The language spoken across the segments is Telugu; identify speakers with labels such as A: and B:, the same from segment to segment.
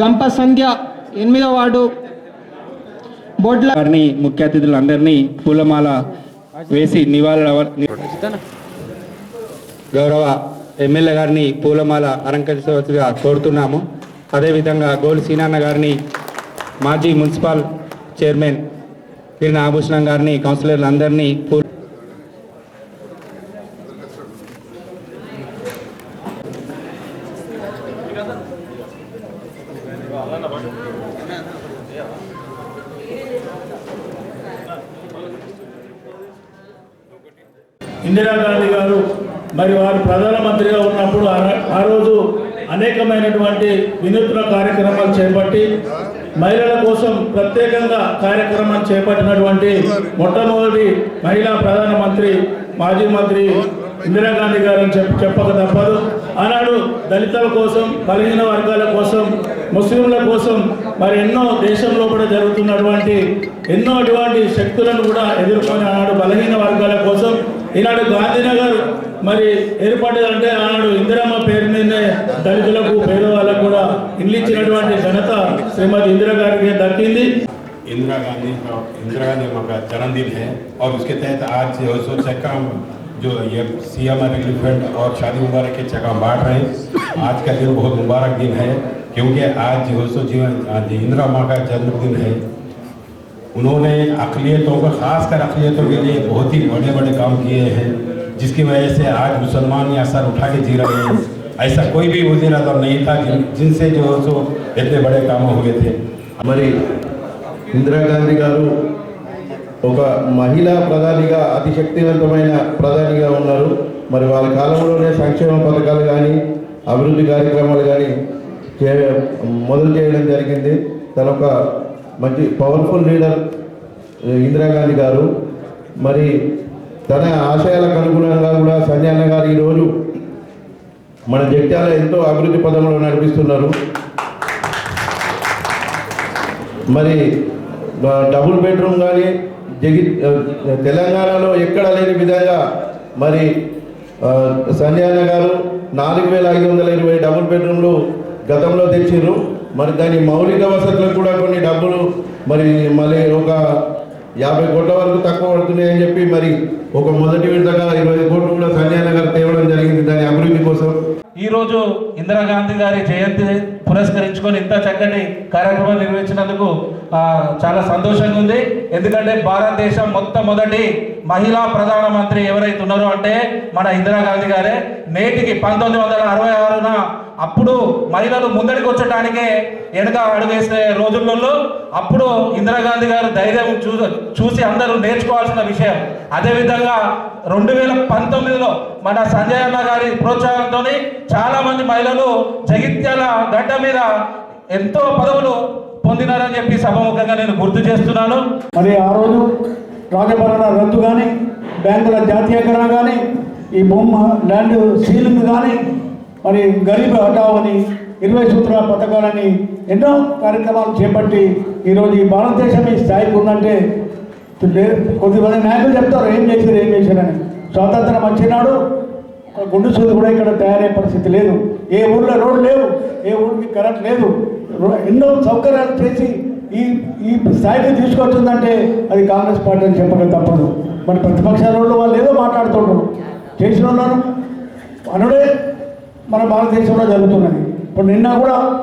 A: గంప సంధ్య ఎనిమిదో వార్డు. బొడ్ల
B: వారిని ముఖ్య అతిథులందరినీ పూలమాల వేసి నివాళులు గౌరవ ఎమ్మెల్యే గారిని పూలమాల అలంకరించవచ్చుగా కోరుతున్నాము. అదేవిధంగా గోల్ సీనాన్న గారిని మాజీ మున్సిపల్ చైర్మన్ కిరణ్ ఆభూషణం గారిని కౌన్సిలర్లందరినీ అందరినీ పూ
C: ఇందిరాగాంధీ గారు మరి వారు ప్రధానమంత్రిగా ఉన్నప్పుడు ఆ- ఆ రోజు అనేకమైనటువంటి వినూత్న కార్యక్రమాలు చేపట్టి మహిళల కోసం ప్రత్యేకంగా కార్యక్రమం చేపట్టినటువంటి మొట్టమొదటి మహిళా ప్రధానమంత్రి మాజీ మంత్రి ఇందిరాగాంధీ గారు అని చెప్ప చెప్పక తప్పదు ఆనాడు దళితుల కోసం బలహీన వర్గాల కోసం ముస్లింల కోసం మరి ఎన్నో దేశంలో కూడా జరుగుతున్నటువంటి ఎన్నో అటువంటి శక్తులను కూడా ఎదుర్కొని ఆనాడు బలహీన వర్గాల కోసం ఈనాడు గాంధీనగర్ మరి ఏర్పడ్డదంటే ఆనాడు ఇందిరమ్మ పేరు మీదనే దళితులకు పేదవాళ్ళకు కూడా ఇల్లు ఇచ్చినటువంటి ఘనత శ్రీమతి ఇందిరా గారికి దక్కింది
D: इंदिरा गांधी का इंदिरा गांधी का जन्मदिन है और उसके तहत आज जो सो चेक का जो ये सीएम रिलीफेंट और शादी मुबारक के चेकअप बांट रहे हैं। आज का दिन बहुत मुबारक दिन है, क्योंकि आज जो सो जीवन इंदिरा माँ का जन्मदिन है। उन्होंने अकलीतों का, खासकर अकलीतों के लिए बहुत ही बड़े बड़े काम किए हैं, जिसकी वजह से आज मुसलमान यहाँ सर उठा के जी रहे हैं। ऐसा कोई भी वजी अजम नहीं था जिनसे जो सो इतने बड़े काम हुए थे।
E: हमारे इंदिरा गांधी गारू ఒక మహిళా ప్రధానిగా అతి శక్తివంతమైన ప్రధానిగా ఉన్నారు. మరి వాళ్ళ కాలంలోనే సంక్షేమ పథకాలు కానీ అభివృద్ధి కార్యక్రమాలు కానీ చే మొదలు చేయడం జరిగింది. తన ఒక మంచి పవర్ఫుల్ లీడర్ ఇందిరాగాంధీ గారు. మరి తన ఆశయాలకు అనుగుణంగా కూడా సంజయన్న గారు ఈరోజు మన జగ్యాల ఎంతో అభివృద్ధి పదంలో నడిపిస్తున్నారు. మరి డబుల్ బెడ్రూమ్ కానీ జగి తెలంగాణలో ఎక్కడ లేని విధంగా మరి ఆ, గారు నాలుగు వేల ఐదు వందల ఇరవై డబుల్ బెడ్రూమ్లు గతంలో తెచ్చిర్రు మరి దాని మౌలిక వసతులకు కూడా కొన్ని డబ్బులు మరి మళ్ళీ ఒక యాభై కోట్ల వరకు తక్కువ పడుతున్నాయని చెప్పి మరి ఒక మొదటి విడతగా ఇరవై కోట్లు కూడా సంజయ్ గారు తేవడం జరిగింది దాని అభివృద్ధి కోసం
C: ఈరోజు ఇందిరాగాంధీ గారి జయంతి పురస్కరించుకొని ఇంత చక్కటి కార్యక్రమం నిర్వహించినందుకు చాలా సంతోషంగా ఉంది. ఎందుకంటే భారతదేశం మొట్టమొదటి మహిళా ప్రధానమంత్రి ఎవరైతే ఉన్నారో అంటే మన ఇందిరాగాంధీ గారే నేటికి పంతొమ్మిది వందల అరవై ఆరున అప్పుడు మహిళలు ముందడికి వచ్చటానికే వెనక అడుగేసే రోజులలో అప్పుడు ఇందిరాగాంధీ గారు ధైర్యం చూ చూసి అందరూ నేర్చుకోవాల్సిన విషయం. అదేవిధంగా రెండు వేల పంతొమ్మిదిలో మన సంజయ్ అన్న గారి ప్రోత్సాహంతో చాలా మంది మహిళలు జగిత్యాల గడ్డ మీద ఎంతో పదవులు పొందినారని చెప్పి సభముఖంగా నేను గుర్తు చేస్తున్నాను.
F: మరి ఆ రోజు రాజభరణ రద్దు కానీ బ్యాంకుల జాతీయకరణ కానీ ఈ బొమ్మ ల్యాండ్ సీలింగ్ కానీ మరి గరీబ్ హటావని అని ఇరవై సూత్రాల పథకాలని ఎన్నో కార్యక్రమాలు చేపట్టి ఈరోజు ఈ భారతదేశం ఈ స్థాయికి ఉందంటే కొద్దిమంది నాయకులు చెప్తారు ఏం చేశారు ఏం చేశారని. స్వాతంత్రం వచ్చినాడు గుండు సూది కూడా ఇక్కడ తయారయ్యే పరిస్థితి లేదు. ఏ ఊర్లో రోడ్డు లేవు ఏ ఊరికి కరెంట్ లేదు. ఎన్నో సౌకర్యాలు చేసి ఈ ఈ స్థాయికి తీసుకొచ్చిందంటే అది కాంగ్రెస్ పార్టీ అని చెప్పడం తప్పదు. మరి ప్రతిపక్షాల వాళ్ళు ఏదో మాట్లాడుతుండ్రు. చేసిన ఉన్నాను అనుడే మన భారతదేశంలో జరుగుతున్నది. ఇప్పుడు నిన్న కూడా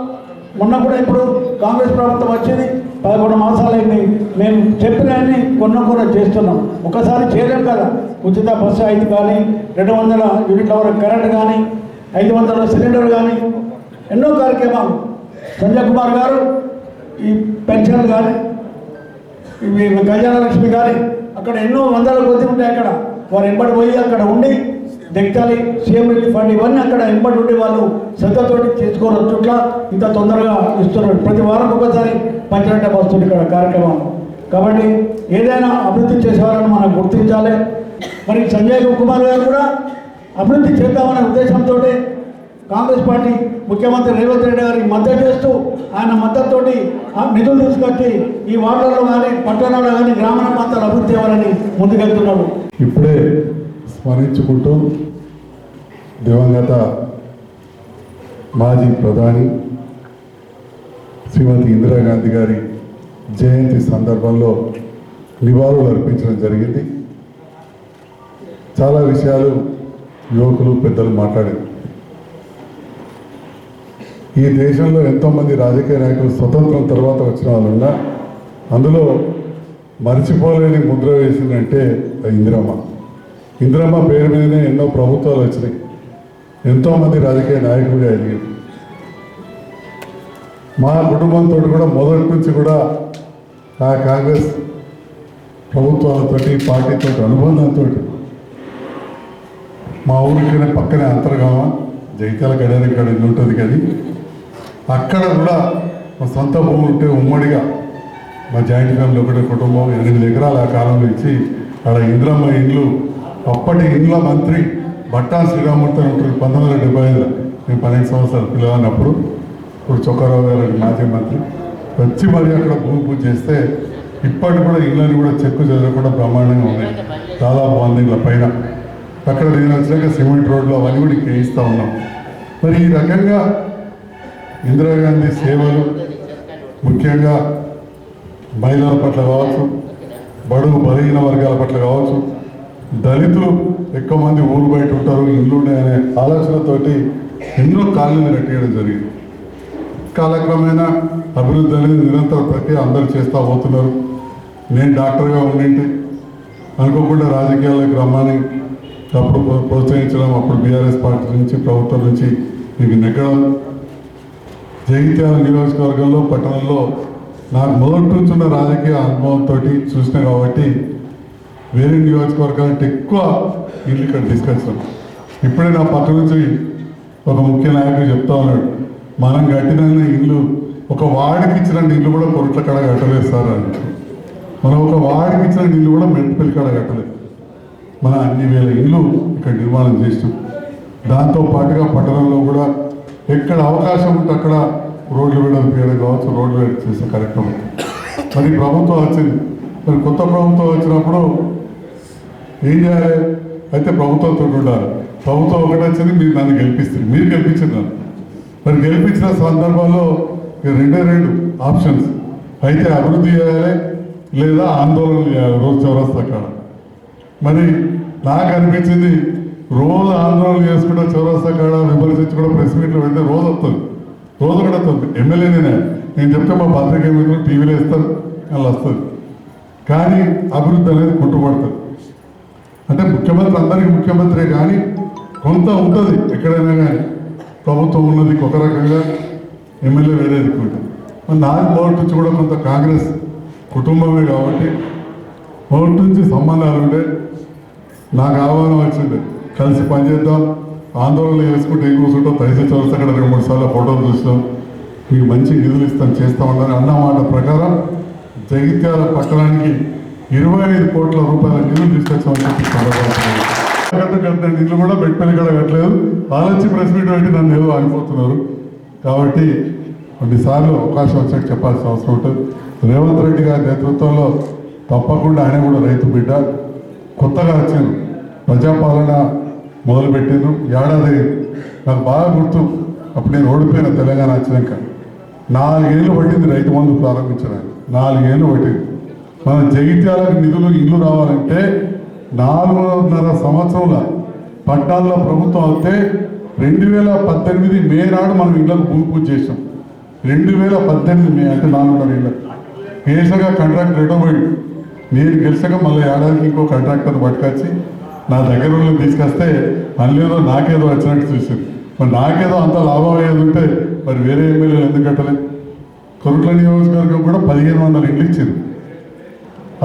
F: మొన్న కూడా ఇప్పుడు కాంగ్రెస్ ప్రభుత్వం వచ్చింది. పదకొండు మాసాలైంది మేము చెప్పినవన్నీ కొన్న కూడా చేస్తున్నాం. ఒకసారి చేయలేం కదా. ఉచిత బస్సు ఐదు కానీ రెండు వందల యూనిట్ల వరకు కరెంట్ కానీ ఐదు వందల సిలిండర్ కానీ ఎన్నో కార్యక్రమాలు. సంజయ్ కుమార్ గారు ఈ పెన్షన్లు కానీ ఇవి గజానలక్ష్మి కానీ అక్కడ ఎన్నో వందల కొద్ది ఉంటాయి అక్కడ. వారు ఎంబడి పోయి అక్కడ ఉండి దెక్కాలి సీఎం రిలీఫ్ ఫండ్ ఇవన్నీ అక్కడ ఎంబడి ఉండి వాళ్ళు శ్రద్ధతోటి చేసుకోవచ్చు ఇట్లా ఇంత తొందరగా ఇస్తున్నారు. ప్రతి వారం ఒకసారి పంచగంట వస్తుంది ఇక్కడ కార్యక్రమం. కాబట్టి ఏదైనా అభివృద్ధి చేసేవారని మనం గుర్తించాలి. మరి సంజయ్ కుమార్ గారు కూడా అభివృద్ధి చేద్దామనే ఉద్దేశంతో కాంగ్రెస్ పార్టీ ముఖ్యమంత్రి రేవంత్ రెడ్డి గారికి మద్దతు చేస్తూ ఆయన మద్దతుతోటి నిధులు తీసుకొచ్చి ఈ వార్డులలో కానీ పట్టణాల్లో కానీ గ్రామీణ ప్రాంతాలు అభివృద్ధి చేయాలని ముందుకెళ్తున్నాడు.
G: ఇప్పుడే స్మరించుకుంటూ దివంగత మాజీ ప్రధాని శ్రీమతి ఇందిరాగాంధీ గారి జయంతి సందర్భంలో నివాళులు అర్పించడం జరిగింది. చాలా విషయాలు యువకులు పెద్దలు మాట్లాడారు. ఈ దేశంలో ఎంతోమంది రాజకీయ నాయకులు స్వతంత్రం తర్వాత వచ్చిన వాళ్ళు అందులో మర్చిపోలేని ముద్ర వేసిందంటే ఇందిరమ్మ. ఇందిరమ్మ పేరు మీదనే ఎన్నో ప్రభుత్వాలు వచ్చినాయి. ఎంతోమంది రాజకీయ నాయకులుగా ఎదిగారు. మా కుటుంబంతో కూడా మొదటి నుంచి కూడా ఆ కాంగ్రెస్ ప్రభుత్వాలతోటి పార్టీతో అనుబంధంతో మా ఊరికి పక్కనే అంతర్గామ జైతాల గడియారం ఇక్కడ ఉంటుంది కానీ అక్కడ కూడా మా సొంత భూమి ఉంటే ఉమ్మడిగా మా జాయింట్ ఫ్యామిలీ ఒకటే కుటుంబం ఎనిమిది ఎకరాలు ఆ కాలంలో ఇచ్చి అక్కడ ఇంద్రమ్మ ఇండ్లు అప్పటి ఇండ్ల మంత్రి బట్టా శ్రీరామూర్తి అని పంతొమ్మిది వందల డెబ్బై ఐదులో. నేను పన్నెండు సంవత్సరాలు పిల్లలన్నప్పుడు ఇప్పుడు చొక్కారావు గారు మాజీ మంత్రి. వచ్చి మరి అక్కడ భూమి పూజ చేస్తే ఇప్పటి కూడా ఇళ్ళని కూడా చెక్కు చెదరకుండా బ్రహ్మాండంగా ఉన్నాయి. దాదాపు వంద ఇళ్ళ పైన. అక్కడ నేను వచ్చినాక సిమెంట్ రోడ్లు అవన్నీ కూడా ఇంకా ఉన్నాం. మరి ఈ రకంగా ఇందిరాగాంధీ సేవలు ముఖ్యంగా మహిళల పట్ల కావచ్చు బడుగు బలహీన వర్గాల పట్ల కావచ్చు దళితులు ఎక్కువ మంది ఊరు బయట ఉంటారు ఇల్లు ఉన్నాయనే ఆలోచనతోటి ఎన్నో కాలనీలు కట్టేయడం జరిగింది. కాలక్రమేణా అభివృద్ధి అనేది నిరంతర ప్రక్రియ అందరూ చేస్తూ పోతున్నారు. నేను డాక్టర్గా ఉండింటి అనుకోకుండా రాజకీయాల్లోకి రమ్మని అప్పుడు ప్రోత్సహించడం అప్పుడు బీఆర్ఎస్ పార్టీ నుంచి ప్రభుత్వం నుంచి మీకు నెగ్గడం జగిత్యాల నియోజకవర్గంలో పట్టణంలో నాకు మొదటి నుంచి ఉన్న రాజకీయ అనుభవంతో చూసిన కాబట్టి వేరే నియోజకవర్గాలంటే ఎక్కువ ఇల్లు ఇక్కడ డిస్కషన్ ఇప్పుడే నా పక్క నుంచి ఒక ముఖ్య నాయకుడు చెప్తా ఉన్నాడు మనం కట్టిన ఇల్లు ఒక వాడికి ఇచ్చిన ఇల్లు కూడా కొరట్ల కడ కట్టలేదు సార్ అని. మనం ఒక వాడికి ఇచ్చిన ఇల్లు కూడా మెంటపల్లి కడ కట్టలేదు. మన అన్ని వేల ఇల్లు ఇక్కడ నిర్మాణం చేసాం దాంతో పాటుగా పట్టణంలో కూడా ఎక్కడ అవకాశం ఉంటే అక్కడ రోడ్లు వేయడం వేయడం కావచ్చు రోడ్లు వేయడం చేసే కార్యక్రమం. మరి ప్రభుత్వం వచ్చింది. మరి కొత్త ప్రభుత్వం వచ్చినప్పుడు ఏం చేయాలి? అయితే ప్రభుత్వంతో ఉండాలి. ప్రభుత్వం ఒకటి వచ్చింది మీరు నన్ను గెలిపిస్తుంది మీరు గెలిపించింది నన్ను. మరి గెలిపించిన సందర్భంలో రెండే రెండు ఆప్షన్స్. అయితే అభివృద్ధి చేయాలి లేదా ఆందోళన చేయాలి రోజు చౌరస్తా కాడ. మరి నాకు అనిపించింది రోజు ఆందోళన చేసుకుంటూ చౌరస్తా కాడ విమర్శించి కూడా ప్రెస్ మీట్లు పెడితే రోజు వస్తుంది. రోజు కూడా వస్తుంది. ఎమ్మెల్యేనే నేను. చెప్తే మా పత్రిక మిత్రులు టీవీలో ఇస్తారు వాళ్ళు వస్తుంది. కానీ అభివృద్ధి అనేది కుట్టుబడుతుంది. అంటే ముఖ్యమంత్రి అందరికీ ముఖ్యమంత్రే కానీ కొంత ఉంటుంది. ఎక్కడైనా కానీ ప్రభుత్వం ఉన్నది ఒక రకంగా ఎమ్మెల్యే వేరే దిక్కుంటుంది మరి నాకు మొదటి నుంచి కూడా కొంత కాంగ్రెస్ కుటుంబమే కాబట్టి మొదటి నుంచి సంబంధాలు ఉండే. నాకు ఆహ్వానం వచ్చింది. కలిసి పనిచేద్దాం. ఆందోళన చేసుకుంటే ఏం కూర్చుంటాం దయచేసి చూస్తే అక్కడ రెండు మూడు సార్లు ఫోటోలు చూసినాం. మీకు మంచి నిధులు ఇస్తాం చేస్తామని అన్న మాట ప్రకారం జగిత్యాల పట్టణానికి ఇరవై ఐదు కోట్ల రూపాయల నిధులు తీసుకొచ్చామని చెప్పి కట్టిన నిధులు కూడా బెట్పల్లి కూడా కట్టలేదు ఆలోచి ప్రెస్ మీట్ పెట్టి నన్ను ఏదో ఆగిపోతున్నారు. కాబట్టి కొన్నిసార్లు అవకాశం వచ్చాక చెప్పాల్సిన అవసరం ఉంటుంది. రేవంత్ రెడ్డి గారి నేతృత్వంలో తప్పకుండా ఆయన కూడా రైతు బిడ్డ. కొత్తగా వచ్చిన ప్రజాపాలన మొదలుపెట్టాను ఏడాది నాకు బాగా గుర్తు. అప్పుడు నేను ఓడిపోయిన తెలంగాణ వచ్చినాక. నాలుగేళ్ళు పట్టింది రైతు బంధు ప్రారంభించడానికి. నాలుగేళ్ళు పట్టింది. మన జగిత్యాలకు నిధులు ఇల్లు రావాలంటే నాలుగున్నర సంవత్సరంలో పట్టాల్లో ప్రభుత్వం వస్తే రెండు వేల పద్దెనిమిది మే నాడు మనం ఇళ్ళకు భూమి పూజ చేసాం రెండు వేల పద్దెనిమిది మే అంటే నాలుగున్నర ఇళ్ళకు కేసగా కాంట్రాక్ట్ రిటర్న్ నేను గెలిచాక మళ్ళీ ఏడాదికి ఇంకో కాంట్రాక్టర్ పట్టుకొచ్చి నా దగ్గర వాళ్ళని తీసుకొస్తే అందులో నాకేదో వచ్చినట్టు చూసింది. మరి నాకేదో అంత లాభం అయ్యేది ఉంటే మరి వేరే ఎమ్మెల్యేలు ఎందుకు కట్టలేదు కొరుట్ల నియోజకవర్గం కూడా పదిహేను వందల ఇండ్లు ఇచ్చింది.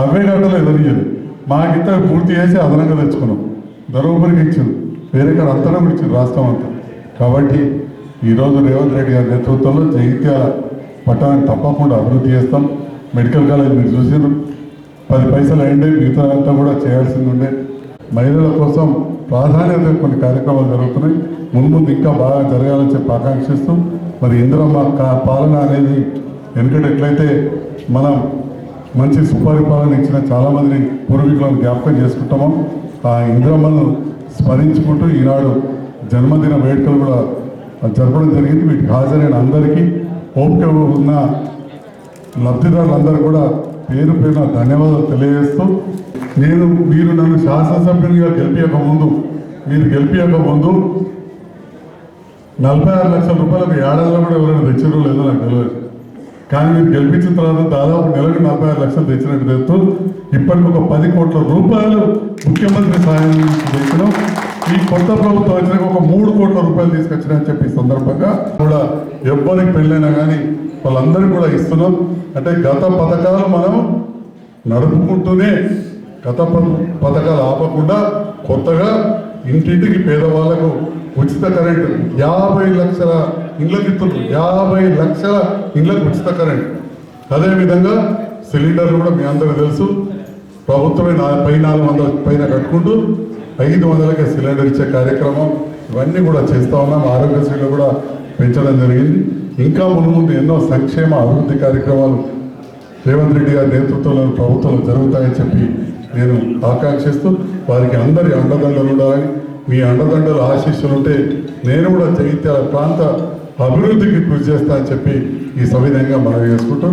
G: అవే కట్టలేదు అడిగారు మాకింత పూర్తి చేసి అదనంగా తెచ్చుకున్నాం. ధర్మపురికి ఇచ్చింది. వేరే కాడ అంతరం ఇచ్చింది రాష్ట్రం అంతా. కాబట్టి ఈరోజు రేవంత్ రెడ్డి గారి నేతృత్వంలో జగిత్యాల పట్టణాన్ని తప్పకుండా అభివృద్ధి చేస్తాం. మెడికల్ కాలేజ్ మీరు చూసారు పది పైసలు అయిండే మిగతా అంతా కూడా చేయాల్సింది ఉండే. మహిళల కోసం ప్రాధాన్యత కొన్ని కార్యక్రమాలు జరుగుతున్నాయి. ముందు ఇంకా బాగా జరగాలని చెప్పి ఆకాంక్షిస్తూ మరి ఇందిరమ్మ కా- పాలన అనేది ఎందుకంటే ఎట్లయితే మనం మంచి సుపరిపాలన ఇచ్చిన చాలామందిని పూర్వీకులను జ్ఞాపకం చేసుకుంటామో ఆ ఇందిరమ్మను స్మరించుకుంటూ ఈనాడు జన్మదిన వేడుకలు కూడా జరపడం జరిగింది. వీటికి హాజరైన అందరికీ ఓపిక ఉన్న లబ్ధిదారులందరూ కూడా పేరు పైన ధన్యవాదాలు తెలియజేస్తూ నేను మీరు నన్ను శాసనసభ్యునిగా గెలిపించక ముందు మీరు గెలిపించక ముందు నలభై ఆరు లక్షల రూపాయలకు ఏడాదిలో కూడా ఎవరైనా తెచ్చారో లేదో నాకు తెలియదు. కానీ మీరు గెలిపించిన తర్వాత దాదాపు నెలకు నలభై ఆరు లక్షలు తెచ్చినట్టు తెస్తూ ఇప్పటికి ఒక పది కోట్ల రూపాయలు ముఖ్యమంత్రి సాయం నుంచి తెచ్చినాం ఈ కొత్త ప్రభుత్వం వచ్చినాక ఒక మూడు కోట్ల రూపాయలు తీసుకొచ్చినా అని చెప్పి సందర్భంగా కూడా ఎవ్వరికి పెళ్ళైనా కానీ వాళ్ళందరికీ కూడా ఇస్తున్నాం. అంటే గత పథకాలు మనం నడుపుకుంటూనే గత ప- పథకాలు ఆపకుండా కొత్తగా ఇంటింటికి పేదవాళ్ళకు ఉచిత కరెంటు యాభై లక్షల ఇళ్ళకి ఇస్తున్నారు. యాభై లక్షల ఇళ్ళకి ఉచిత కరెంట్. అదేవిధంగా సిలిండర్లు కూడా మీ అందరూ తెలుసు. ప్రభుత్వమే నా పై నాలుగు వందల పైన కట్టుకుంటూ ఐదు వందలకే సిలిండర్ ఇచ్చే కార్యక్రమం ఇవన్నీ కూడా చేస్తూ ఉన్నాం. ఆరోగ్యశ్రీలో కూడా పెంచడం జరిగింది. ఇంకా ముందు ముందు ఎన్నో సంక్షేమ అభివృద్ధి కార్యక్రమాలు రేవంత్ రెడ్డి గారి నేతృత్వంలో ప్రభుత్వంలో జరుగుతాయని చెప్పి నేను ఆకాంక్షిస్తూ వారికి అందరి అండదండలు ఉండాలని మీ అండదండలు ఆశీస్సులు ఉంటే నేను కూడా చైత్యాల ప్రాంత అభివృద్ధికి కృషి చేస్తా అని చెప్పి ఈ సవిధంగా మనవి చేసుకుంటూ